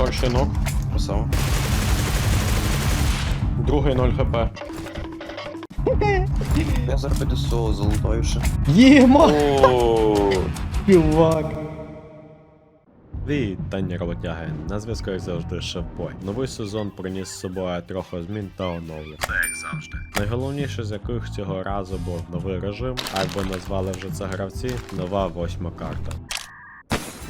Перший ног, Красава. другий 0 хп. Я зараз піду з ще. Єма! О, Чувак! Вітання роботяги, на зв'язку як завжди Шефбой. Новий сезон приніс з собою трохи змін та оновлень. Це як завжди. Найголовніше з яких цього разу був новий режим, а якби назвали вже це гравці, нова восьма карта.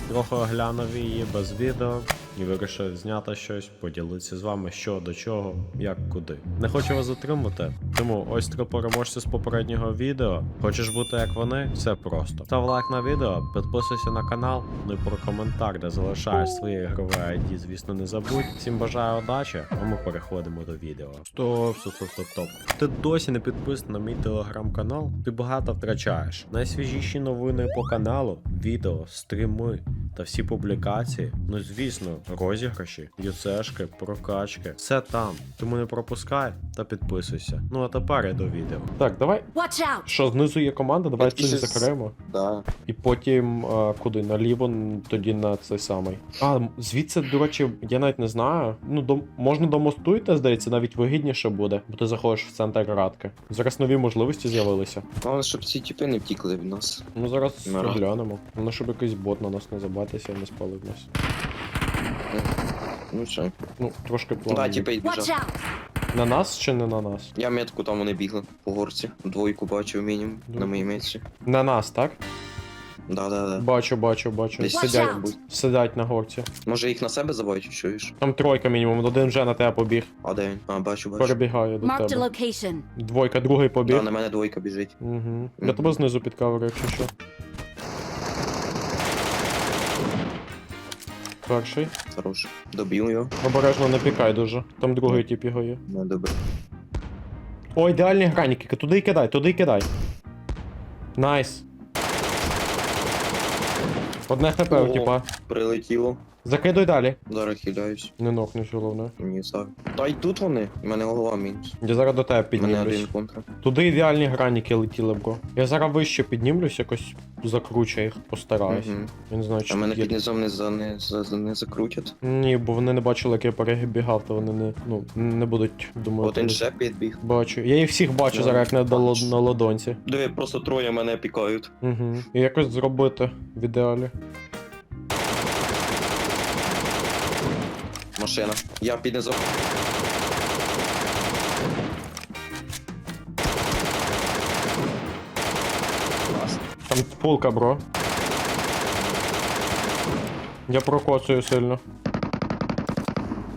Трохи оглянув її без відео і вирішив зняти щось, поділитися з вами що до чого, як куди. Не хочу вас затримати, тому ось три переможці з попереднього відео. Хочеш бути як вони? Все просто. Став лайк на відео, підписуйся на канал, ну і про коментар, де залишаєш своє ігрове ID, звісно, не забудь. Всім бажаю удачі, а ми переходимо до відео. Стоп, стоп, стоп, стоп, стоп. Ти досі не підписаний на мій телеграм-канал? Ти багато втрачаєш. Найсвіжіші новини по каналу, відео, стріми та всі публікації. Ну звісно, розіграші, юцешки, прокачки. Все там. Тому не пропускай та підписуйся. Ну а тепер я до відео. Так, давай. Watch out! Що, знизу є команда, давай це закриємо. да. І потім а, куди? Наліво, тоді на цей самий. А, звідси, до речі, я навіть не знаю. Ну, до, можна до мосту йти, здається, навіть вигідніше буде, бо ти заходиш в центр радки. Зараз нові можливості з'явилися. Головне, щоб ці тіпи не втікли від нас. Ну зараз Ну, глянемо. Головне, щоб якийсь бот на нас не забатися і не спалив нас. Ну що? Ну, трошки плавно. Да, тіпи Watch out! На нас чи не на нас? Я метку там вони бігли по горці. Двойку бачив мінімум на моїй метці. На нас, так? Да, да, да. Бачу, бачу, бачу. Десь Сидять, out! сидять на горці. Може їх на себе забачу, чуєш? Там тройка мінімум, один вже на тебе побіг. А де він? А, бачу, бачу. Перебігає до Marked a тебе. location. Двойка, другий побіг. Да, на мене двойка біжить. Угу. Я тебе знизу підкаверю, якщо що. Перший. Хорош. Добив його. Обережно не пікай дуже. Там другий тип його є. Не добре. О, ідеальні граніки. Туди й кидай, туди й кидай. Найс. Одне хп, Ого. типа. Прилетіло. Закидуй далі. Зараз хиляюсь. Не нокнеш, головне. Ні, сав. Та й тут вони. У мене голова мінус. Я зараз до тебе У мене один піднімлюсь. контра. Туди ідеальні граніки летіли, бро. Я зараз вище піднімлюсь, якось закручу їх, постараюсь. Мгм. Я не знаю, чи А мене тут є- під низом не, за, не, за, за- не закрутять. Ні, бо вони не бачили, як я перебігав, то вони не, ну, не будуть, думаю. Один ще підбіг. Бачу. Я їх всіх бачу зараз, як на, дол- на ладонці. Диви, просто троє мене пікають. Угу. І якось зробити в ідеалі. Машина. Я під низом. Там пулка, бро. Я прокоцую сильно.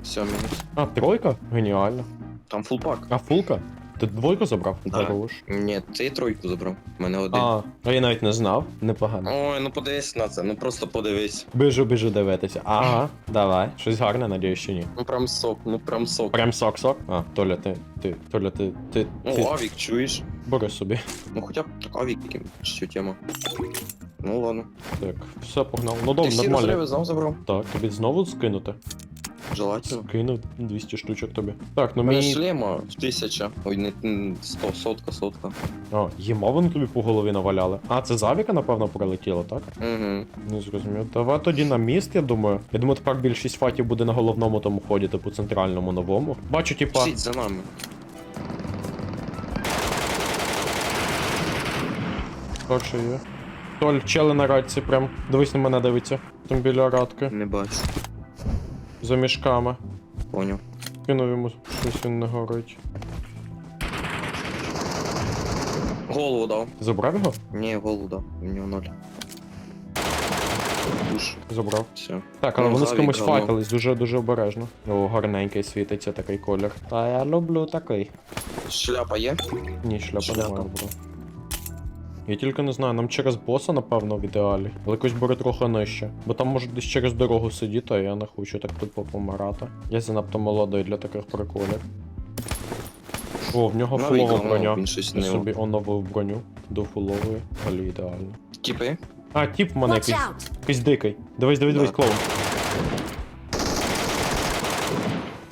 Все, мінус. А, тройка? Геніально. Там фулпак. А фулка? Ти двойку забрав? Да. Хорош. Ні, ти тройку забрав. У мене один. А, а я навіть не знав. Непогано. Ой, ну подивись на це, ну просто подивись. Біжу, біжу дивитися. Ага, давай. Щось гарне, надіюсь, що ні. Ну прям сок, ну прям сок. Прям сок-сок. А, Толя, ти. Ти, Толя, ти. Ти. Ну, ти авік, чуєш? бери собі. Ну хоча б так авік, що тема. Ну ладно. Так, все, погнав. Ну Ти добре, всі нормально. розриви знов забрав? Так, тобі знову скинути? Желательно. Скинув 200 штучок тобі. Так, ну У мене шлема в тисяча. Ой, не м, сто, сотка, сотка. А, їма вони тобі по голові наваляли. А, це завіка, напевно, прилетіло, так? Угу. Не зрозумів. Давай тоді на міст, я думаю. Я думаю, тепер більшість фатів буде на головному тому ході, типу центральному новому. Бачу, типа. Пшіть за нами. Коротше є. Толь, чели на радці, прям. Дивись на мене дивиться. Там біля радки. Не бачу. За мішками. Поняв. Кинув йому щось він не горить. Голову дав. Забрав його? Ні, голову дав. У нього ноль. Душ. Забрав. Все. Так, але Ну, вони з завік комусь говно. файтились дуже дуже обережно. О, гарненький світиться такий колір. Та я люблю такий. Шляпа є? Ні, шляпа Шляпа. немає, бро. Я тільки не знаю, нам через боса, напевно, в ідеалі. Але якось бери трохи нижче. Бо там може десь через дорогу сидіти, а я не хочу так тупо помирати. Я занадто молодий для таких приколів. О, в нього Ну, фулова броня. Я собі оновив броню до фулової, але ідеально. Тіпи? А, тіп в мене якийсь, якийсь дикий. Дивись, дивись, дивись, клоун.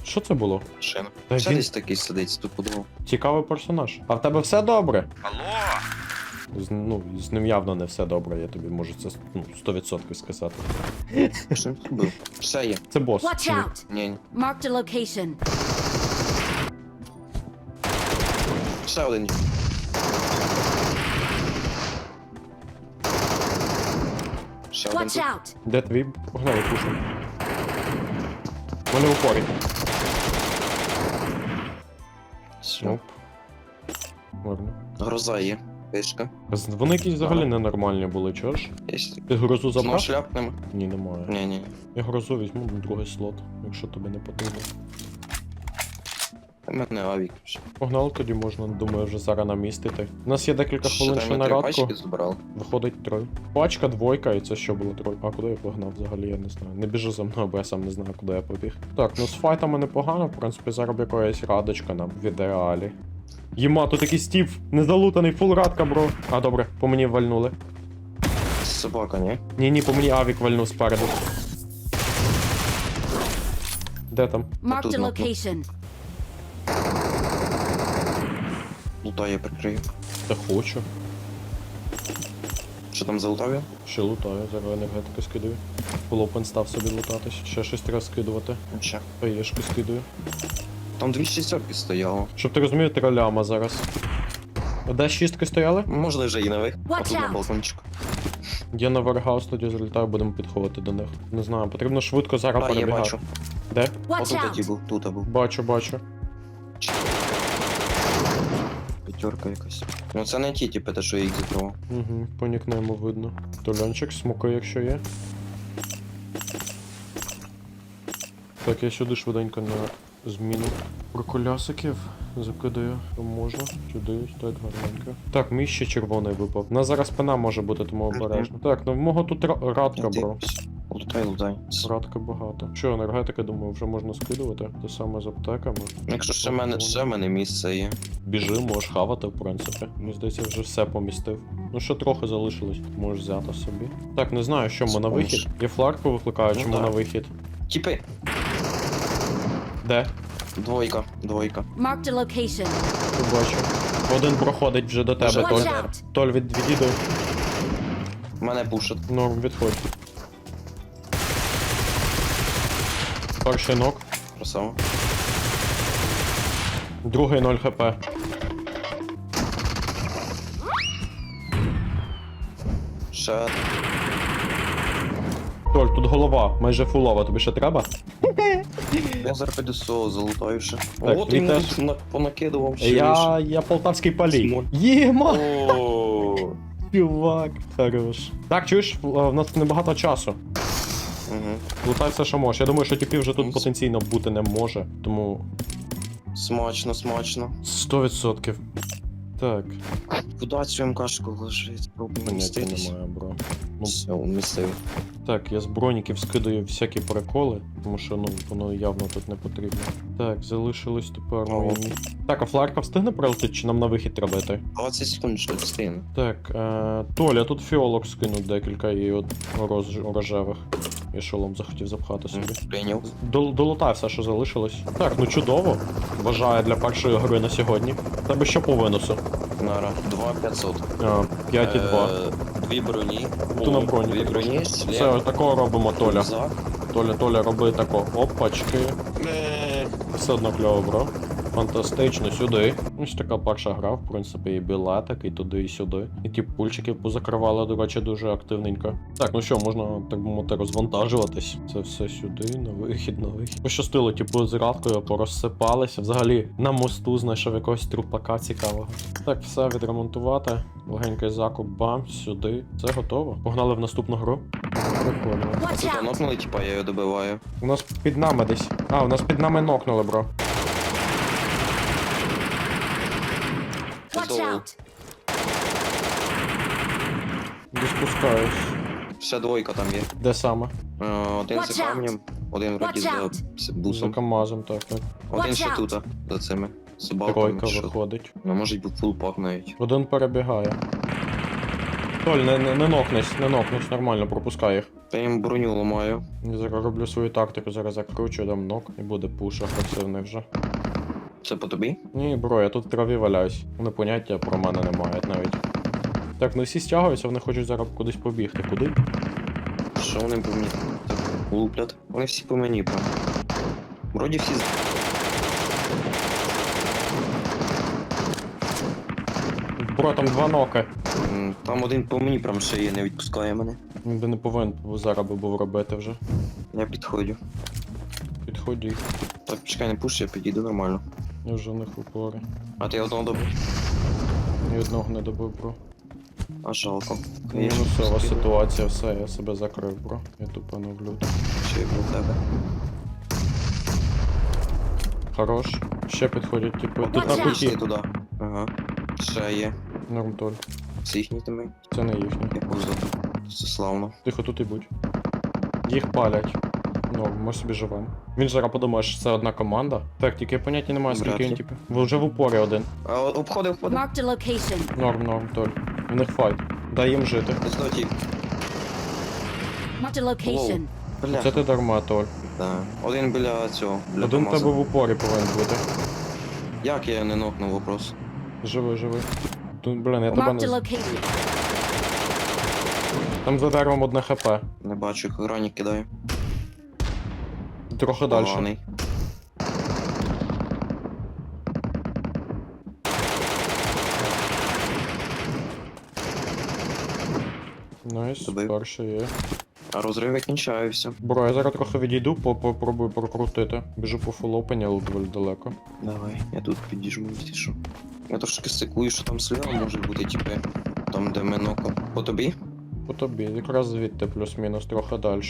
Що це було? Машина. Та Ще він- десь такий сидить, стопудово. Цікавий персонаж. А в тебе все добре? Алло! З, ну, з ним явно не все добре, я тобі можу це ну, 100% сказати. Що? Все є. Це бос. Watch out! Ні, ні. Marked a location. Ще один. Ще один Watch тут. out! Де твій? Погнали, пушимо. Вони в упорі. Все. Оп. Ладно. Гроза є. Вишка. З- Вони якісь взагалі ненормальні були, чого ж? Є. Ти грозу Знову шляп нема? Ні, немає. Ні, ні. Я грозу візьму на другий слот, якщо тобі не потрібно. У мене авік. Погнали тоді можна, думаю, вже зараз намістити. У нас є декілька хвилин ще на радку. Виходить троє. Пачка, двойка, і це що було троє. А куди я погнав взагалі, я не знаю. Не біжи за мною, бо я сам не знаю, куди я побіг. Так, ну з файтами непогано, в принципі, зараз якоїсь радочка нам в ідеалі. Єма, тут якийсь стів, незалутаний, фул радка, бро. А, добре, по мені вальнули. Собака, ні? Ні, ні, по мені авік вальнув спереду. Де там? Тут a кнопка. location. Лутає прикрию. Та хочу. Що там залутав я? Ще лутаю, зараз енергетики скидаю. Полопен став собі лутатись. Ще щось треба скидувати. Ще. Паєшки скидаю. Там дві шістерки стояло. Щоб ти розумів, три ляма зараз. Де шістки стояли? Можна вже і Watch на out. балкончику. Я на Варгаус тоді залітаю, будемо підходити до них. Не знаю, потрібно швидко зараз А, я перебігати. бачу. Де? Watch Отут тоді out! був, тут був. Бачу, бачу. П'ятерка якась. Ну це не ті, типу, те, що я їх закривав. Угу, по нікнейму видно. Толянчик, смоки, якщо є. Так, я сюди швиденько на зміну проколясиків закидаю, що можна. Сюди, так, гарненько. Так, мій ще червоний випав. У нас зараз спина може бути, тому обережно. Так, ну в мого тут радка, бро. Лутай, лутай. Радка багато. Що, енергетики, думаю, вже можна скидувати. Те саме з аптеками. Якщо ще в мене, ще в мене місце є. Біжи, можеш хавати, в принципі. Мені здається, вже все помістив. Ну ще трохи залишилось, можеш взяти собі. Так, не знаю, що ми на вихід. Я фларку викликаю, Ну чому на вихід. Тіпи. Де? Двойка, двойка. Marked a location. Побачу. Один проходить вже до тебе, Толь. Watch Толь. out! Толь від відійду. Мене пушить. Норм, відходь. Перший нок, Красава. другий 0 хп. Ще Толь, тут голова, майже фулова, тобі ще треба? Я зараз піду СО залутаю ще. Так, О, він теж- на- понакидував ще Я. я полтавський палій. Смоль. Єма! О, Чувак, хорош. Так, чуєш, в в нас небагато часу. Угу. Лутай все, що можеш. Я думаю, що тіпів вже тут Ну, потенційно бути не може. Тому Смачно, смачно. 100%. Так, Куда цю МКшку ложить? Пробуй поняття міститись. немає, бро. Ну, Все, вмістив. Так, я з броніків скидаю всякі приколи, тому що ну воно явно тут не потрібно. Так, залишилось тепер мої. Так, а фларка встигне прилетіти, чи нам на вихід треба йти? 20 секунд, що встигне. Так, е, Толя, тут фіолок скинуть декілька і от роз, рожевих. Я шолом захотів запхати собі. Прийняв. Дол, долутай все, що залишилось. Так, ну чудово. Бажаю для першої гри на сьогодні. Тебе що по виносу? Нара. 2500. А, 5,2. Е, Дві броні. Ти на броні Дві трошки. броні, Все, шлем, такого робимо, Толя. рюкзак. Толя, Толя, роби тако. Опачки. Все одно кльово, бро. Фантастично, сюди. Ось така перша гра, в принципі, і білетик, і туди, і сюди. І ті пульчики позакривали, до речі, дуже активненько. Так, ну що, можна, так би мовити, розвантажуватись. Це все сюди, на вихід, на вихід. Пощастило, типу, з радкою порозсипалися. Взагалі на мосту знайшов якогось трупака цікавого. Так, все відремонтувати. Легенький закуп, бам, сюди. Все готово. Погнали в наступну гру. Прикольно. Тут нокнули, типа я його добиваю. У нас під нами десь. А, у нас під нами нокнули, бро. Watch Здорово. Out! Не спускаюсь. Вся двойка там є. Де саме? Е, Один Watch за камнем, один вроді Watch за з За бусом, КАМАЗом, так, так. один Watch ще out. тут, за цими собаками. Тройка що- виходить. Ну, може бути фул пак навіть. Один перебігає. Толь, не, не, не нокнись, не нокнись, нормально, пропускай їх. Я їм броню ламаю. Я зараз роблю свою тактику, зараз закручу, дам нок і буде пуш агресивний вже. Це по тобі? Ні, бро, я тут в траві валяюсь. Вони поняття про мене не мають навіть. Так, ну всі стягуються, вони хочуть зараз кудись побігти. Куди? Що вони по мені луплять? Вони всі по мені прям. Вроді всі з- Бро, там два ноки. М, Там один по мені прям шиє, не відпускає мене. Він би не повинен зараз би був робити вже. Я підходжу. Підході. Так, чекай, не пуш, я підійду нормально. Я вже в них упори. А ти одного добив? Ні одного не добив, бро. А жалко. Мінусова ситуація, все, я себе закрив, бро. Я тупо не в лют. Ще й про тебе. Хорош. Ще підходять, типу. Тут на куті. Туди. Ага. Ще є. Норм толь. Це їхні тими. Це не їхній. Я повзу. Це славно. Тихо, тут і будь. Їх палять. Ну, ми собі живемо. Він зараз подумає, що це одна команда. Так, тільки я поняття немає, Вряд скільки він типу. Ви вже в упорі один. А о- обходив, обходив. Marked a location. Норм, норм, толь. В них файт. Дай їм жити. Marked a location. Бля. Це ти дарма, толь. Да. Один біля цього. Біля Один Камаза. тебе в упорі повинен бути. Як я не нокнув вопрос? Живи, живи. Тут, блін, я тебе Marked a не. location. Там за деревом одне хп. Не бачу, як гранік кидаю. Трохи далі. Поганий. Найс, Добив. перший є. А розриви кінчаються. Бро, я зараз трохи відійду, по- попробую прокрутити. Біжу по фулопені, але доволі далеко. Давай, я тут підіжму, що. Я трошки стикую, що там сліва може бути, типи. Там, де ми ноком. По тобі? По тобі, якраз звідти плюс-мінус, трохи далі.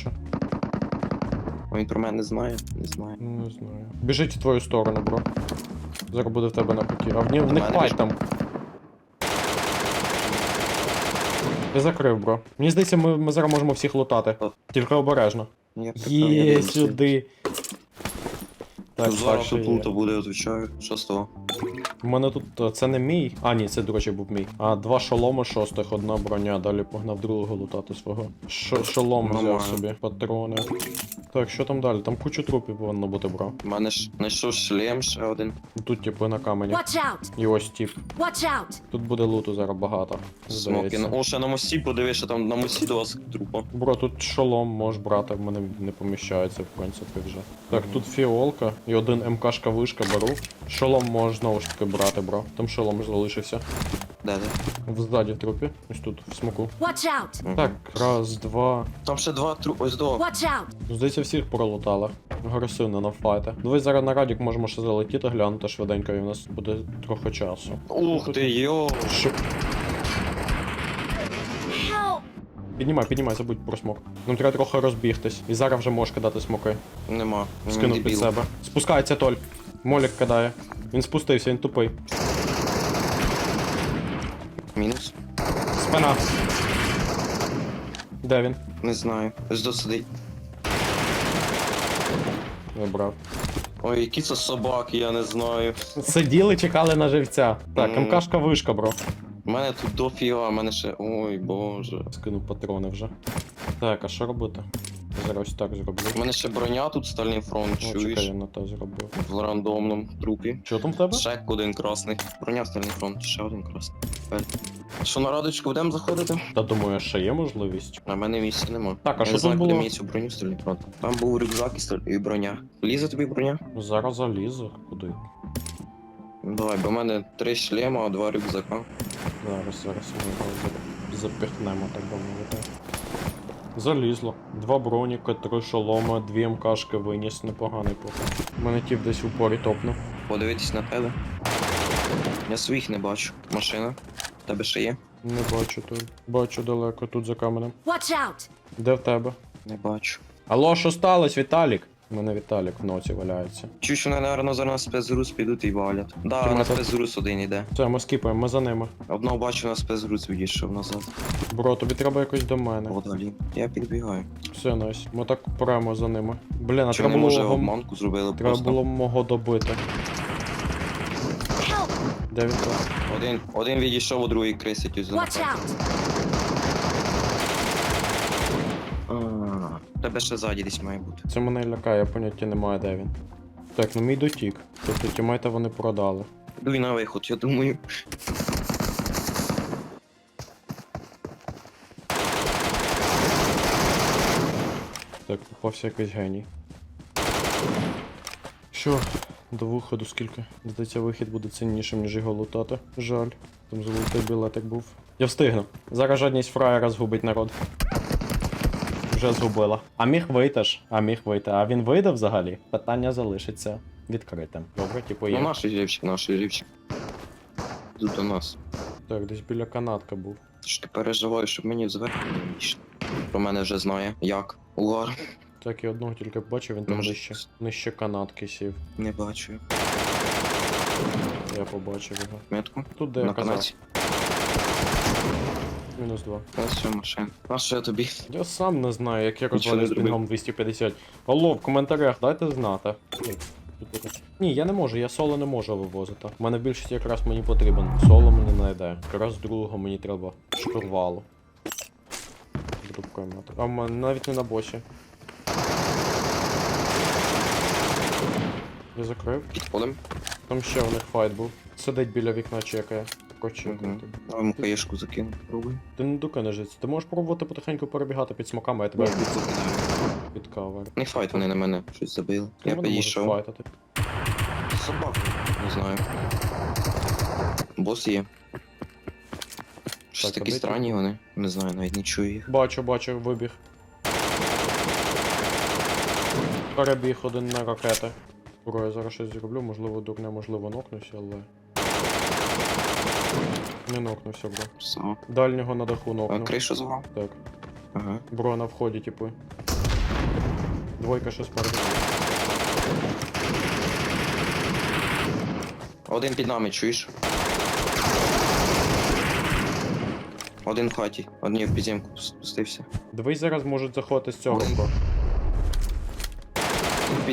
Він про мене не знає? Не знає. Не знаю. Біжить в твою сторону, бро. Зараз буде в тебе на путі. А в, ні, в них мене файт там. Я закрив, бро. Мені здається, ми, ми зараз можемо всіх лутати. О. Тільки обережно. Я так, я Є дивлюся. сюди. Так, Зараз перший тут є. лута буде, отвечаю. Що з того? У мене тут е, це не мій. А, ні, це, до речі, був мій. А два шоломи шостих, одна броня, далі погнав другого лутати свого. Ш- шолом взяв собі, патрони. Так, що там далі? Там кучу трупів повинно бути, бро. У мене ж знайшов шлем ще один. Тут, типу, на камені. Watch out. І ось тип. Watch out. Тут буде луту зараз багато. Смокін. Здається. О, ще на мості подивись, що там на мості до вас трупа. Бро, тут шолом можеш брати, в мене не поміщається, в принципі, вже. Так, тут фіолка і один МКшка вишка беру. Шолом можеш знову ж таки брати, бро. Там шолом залишився. Де де? Взаді в трупі. Ось тут, в смоку. Watch out. Так, раз, два. Там ще два трупи. Ось до. Watch out. Здається, всіх пролутали. Агресивно на файти. Давай зараз на радік можемо ще залетіти, глянути швиденько, і в нас буде трохи часу. Ух ти, йо! Що? Help. Піднімай, піднімай, забудь про смок. Нам треба трохи розбігтись. І зараз вже можеш кидати смоки. Нема. Скинув під дебіл. себе. Спускається Толь. Молік кидає. Він спустився, він тупий. Мінус. Спина. Де він? Не знаю. До сидить. Вибрав. Ой, які це собаки, я не знаю. Сиділи, чекали на живця. Так, Мгм. МКшка вишка, бро. У мене тут дофіга, у мене ще. Ой боже. Скинув патрони вже. Так, а що робити? Зараз ось так зроблю. У мене ще броня тут стальний фронт, О, чекай, я на те зробив. В рандомному трупі. Що там в тебе? Ще один красний. Броня стальний фронт, ще один красний. Тепер. Що на радочку будемо заходити? Та думаю, ще є можливість. На мене місця нема. Так, а Я що не знаю, тут куди було? мені цю броню стальний фронт. Там був рюкзак і, сталь... і броня. Лізе тобі броня? Зараз залізу. Куди? Ну, Давай, бо в мене три шлема, а два рюкзака. Зараз, зараз ми його за- запихнемо, так би мовити. Залізло. Два броніка, три шолома, дві МКшки виніс, непоганий поки. У мене тіп десь у порі топнув. Подивитись на тебе. Я своїх не бачу. Машина. Тебе ще є? Не бачу тут. Бачу далеко, тут за каменем. Watch out. Де в тебе? Не бачу. Алло, що сталося, Віталік? У мене Віталік в ноці валяється. Чую, що вони, наверное, зараз на спецрус підуть і валять. Да, Чому на так? спецрус один іде. Все, ми скіпаємо, ми за ними. Одного бачу на спецрус відійшов назад. Бро, тобі треба якось до мене. Подалі. Я підбігаю. Все, найс. Ми так прямо за ними. Блін, а треба не було, може його- обманку зробили треба просто? було мого добити. Де він там? Один, один відійшов, а другий крисить Watch out. Тебе ще ззаді десь має бути. Це мене лякає, поняття немає, де він. Так, ну мій дотік. Тобто тімейта вони продали. Дуй на виход, я думаю. Так, попався якийсь геній. Що, до виходу скільки? Здається, вихід буде ціннішим, ніж його лутати. Жаль. Там золотий білетик був. Я встигну. Зараз жадність фраєра згубить народ. Вже згубила. А міг вийти ж, а міг вийти. А він вийде взагалі? Питання залишиться відкритим. Добре, типу Ну є. наш рівчик, наш рівчик. Тут до нас. Так, десь біля канатка був. Що ти переживаєш, щоб мені зверху не вийшло. Про мене вже знає. Як? Угар. Так, я одного тільки бачив, він там Може, нижче. Нижче канатки сів. Не бачу. Я побачив його. Метку. Тут де я На казав. канаті. Мінус два. Ось ця машина. А що я тобі? Я сам не знаю, як я розвалю з пінгом 250. Алло, в коментарях дайте знати. Ні, я не можу, я соло не можу вивозити. У мене в більшості якраз мені потрібен. Соло мені не йде. Якраз другого мені треба штурвалу. А в мене навіть не на босі. Я закрив. Підходим. Там ще у них файт був. Сидить біля вікна чекає. Прочекає. Угу. А йому каєшку закину. Пробуй. Ти не докинеш. Ти можеш пробувати потихеньку перебігати під смоками, я тебе Я під кавер. Не файт вони на мене щось забили. Я Вони можуть підійшов. Собаку. Не знаю. Бос є. Щось Так, такі странні вони. Не знаю, навіть не чую їх. Бачу, бачу, вибіг. Перебіг один на ракети. Бро, я зараз щось зроблю, можливо дурне, можливо нокнуся, але. Не нокнувся, бро. Сам. Дальнього на даху А нокнув. кришу звав? Так. Ага. Бро на вході, типу. Двойка ще спереду. Один під нами, чуєш? Один в хаті, один в підземку спустився. Дивись, зараз можуть заходити з цього, бро. Один в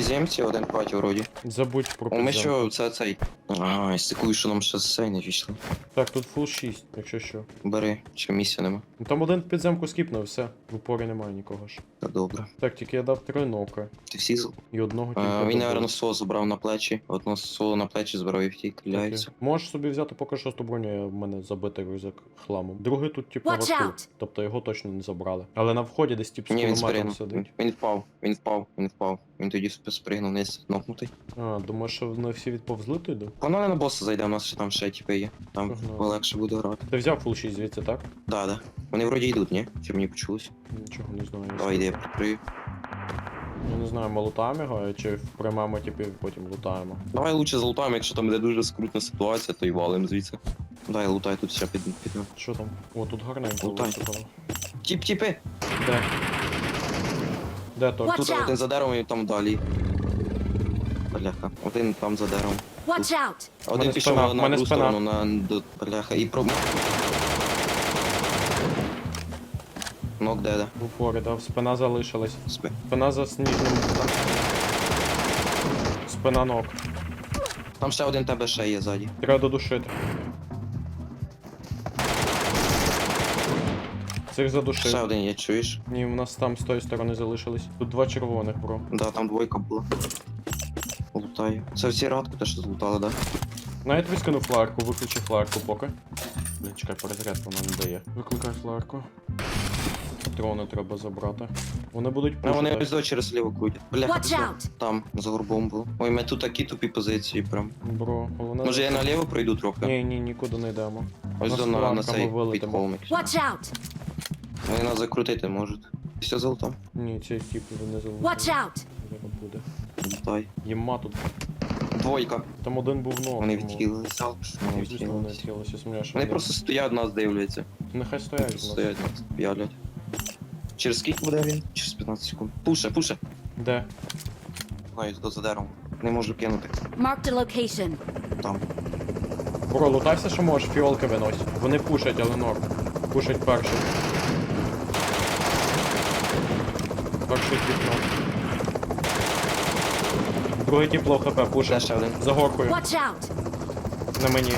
підземці, один в хаті вроді. Забудь про О, ми підзем. що, це цей. А, я стикую, що нам ще з цей не війшли. Так, тут фул 6, якщо що. Бери, чи місця нема. Ну там один підземку скіпнув, все. В упорі немає нікого ж. Та добре. Так, тільки я дав три ноки. Ти всі з... І одного тільки. А, він, добив. наверно, соло забрав на плечі. Одно соло на плечі збирав і втік, кляється. Окей. Можеш собі взяти поки шосту броню, я в мене забитий рюкзак хламом. Другий тут, типу, Watch варту. out! Тобто його точно не забрали. Але на вході десь тип з Ні, він кулеметом спригнув. сидить. Він, він впав, він впав, він впав. Він тоді сп- спригнув вниз, нокнутий. А, думаєш, що вони всі відповзли туди? Погнали на боса зайдемо, у нас ще там ще типи є. Там Погнали. легше буде грати. Ти взяв фул 6 звідси, так? Да, да. Вони вроді йдуть, ні? Чи мені почулось? Нічого не знаю. Давай йди, я прикрию. Я не знаю, ми лутаємо його, чи приймемо типів, потім лутаємо. Давай лучше залутаємо, якщо там буде дуже скрутна ситуація, то й валим звідси. Дай лутай тут ще під, під... Що там? О, тут гарненько Лутай. висипало. Тіп, тіпи! Де? Де то? Тут out! один за деревом і там далі. Бляха. Один там за деревом. Watch out! Один мене пішов спина, на, мене другу спина. сторону, на до бляха. І про. Нок деда. В упорі, да, спина залишилась. Спи. Спина за сніжним. Спина ног. Там ще один тебе ще є ззаді. Треба додушити. Цих задушив. Ще один є, чуєш? Ні, у нас там з тої сторони залишились. Тут два червоних, бро. Да, там двойка була. Лутаю. Це всі радку те, що злутали, да? Навіть вискину фларку, виключи фларку поки. Блін, чекай, перезаряд вона не дає. Викликай фларку. Патрони треба забрати. Вони будуть Ну вони ось через ліво Watch out! там, за горбом було. Ой, ми тут такі тупі позиції прям. Бро, головне... Може я наліво пройду трохи? Ні, ні, нікуди не йдемо. Ось до на, на фланками цей вилетимо. під. Watch out! Вони нас закрутити можуть. Все золото. Ні, цей тип не залишив. Watch out! Зараз буде. Лутай. Єма тут. Двойка. Там один був ног. Вони відхилили залп. Вони Ну, вони просто стоять нас дивляться. Нехай стоять у. Стоять нас, п'ялять. Через скільки буде він? Через 15 секунд. Пуше, пуше. Де? Знаю, до за деревом. Не можу кинути. Marked a location. Там. Бро, лутайся, що можеш, фіолки винось. Вони пушать, але норм. Пушать перший. Перший вікно. Другий тип лоу хп пушить. ще один. За горкою. Watch out! На мені.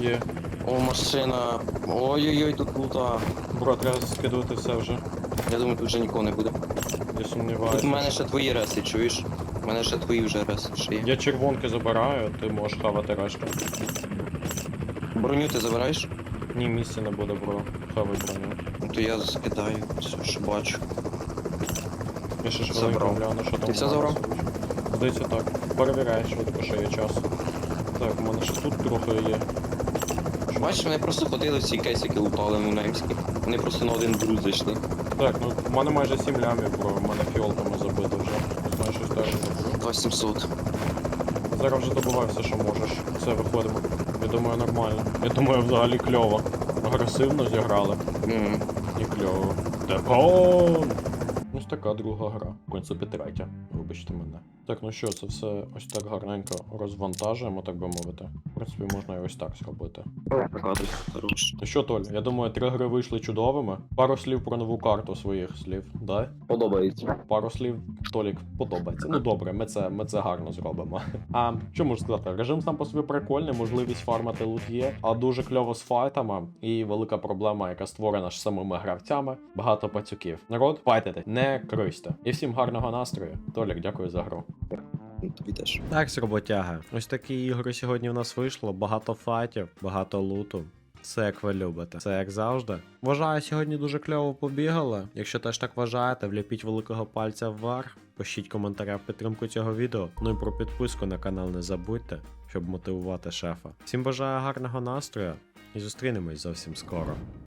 Є. О, машина. Ой-ой-ой, тут лута. Бро, треба скидувати все вже. Я думаю, тут вже нікого не буде. Я сумніваюся. Тут в мене ще твої реси, чуєш? У мене ще твої вже реси ще є. Я червонки забираю, ти можеш хавати решту. Броню ти забираєш? Ні, місця не буде, бро. Хавай броню. То я скидаю все, що бачу. Я ще ж Забрав. гляну, що там. Ти все забрав? Здається так. Перевіряй швидко, що є час. Так, у мене ще тут трохи є. Бачиш, вони просто ходили в ці кейсики лутали ну, немські. Вони просто на один друг зайшли. Так, ну в мене майже 7 лямів, бро, в мене фіолками забито вже. Не знаю, щось теж забив. 2700. Зараз вже добувай все, що можеш. Все, виходимо. Я думаю, нормально. Я думаю, взагалі кльово. Агресивно зіграли. Мгм. І кльово. Ось така друга гра. В принципі, третя. Вибачте мене. Так, ну що, це все ось так гарненько розвантажуємо, так би мовити. Принципі, можна і ось так зробити. Хорош. Ну що, Толь, я думаю, три гри вийшли чудовими. Пару слів про нову карту своїх слів, да? Подобається. Пару слів Толік подобається. Ну добре, ми це, ми це гарно зробимо. А що можу сказати? Режим сам по собі прикольний, можливість фармити лут є, а дуже кльово з файтами. І велика проблема, яка створена ж самими гравцями. Багато пацюків. Народ, файтите, не крийте. І всім гарного настрою. Толік, дякую за гру. Ну, Тобі теж. Так, роботяга. Ось такі ігри сьогодні в нас вийшло. Багато файтів, багато луту. Все як ви любите, все як завжди. Вважаю, сьогодні дуже кльово побігали. Якщо теж так вважаєте, вліпіть великого пальця вверх, пишіть коментаря в підтримку цього відео. Ну і про підписку на канал не забудьте, щоб мотивувати шефа. Всім бажаю гарного настрою і зустрінемось зовсім скоро.